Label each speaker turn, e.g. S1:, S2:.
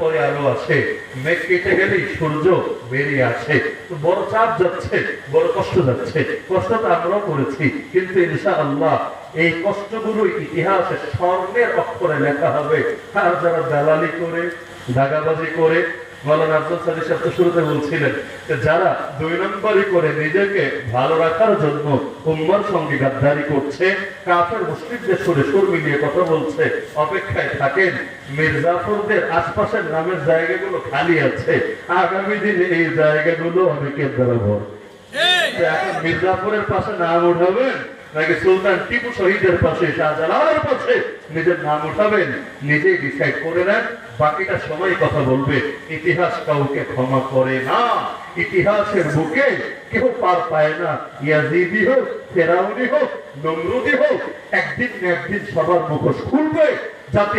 S1: পরে আলো আসে মেঘ কেটে গেলেই সূর্য বেরিয়ে আসে। বড় চাপ যাচ্ছে বড় কষ্ট যাচ্ছে। কষ্ট করেছি কিন্তু ইনশা আল্লাহ এই কষ্টগুলো ইতিহাসে স্বর্ণের অক্ষরে লেখা হবে। আর যারা দালালি করে দাগাবাজি করে মৌলানা আব্দুল সাদি সাহেব তো শুরুতে বলছিলেন যে যারা দুই নম্বরই করে নিজেকে ভালো রাখার জন্য উম্মার সঙ্গে গাদ্দারি করছে কাফের মুসলিমদের সুরে সুর মিলিয়ে কথা বলছে অপেক্ষায় থাকেন মির্জাফরদের আশপাশের নামের জায়গাগুলো খালি আছে। আগামী দিনে এই জায়গাগুলো অনেকের দ্বারা ভর। মির্জাপুরের পাশে নাম উঠাবেন, নাকি সুলতান টিপু শহীদের পাশে শাহজালালের পাশে নিজের নাম উঠাবেন? নিজেই ডিসাইড করে নেন, বাকিটা সময় কথা বলবে। ইতিহাস কাউকে ক্ষমা করে না। ইতিহাসের বুকে কেউ পার পায় না। ইয়াজিদি হোক, ফেরাউনি হোক, নমরুদি হোক, একদিন একদিন সবার মুখোশ খুলবে। যাতে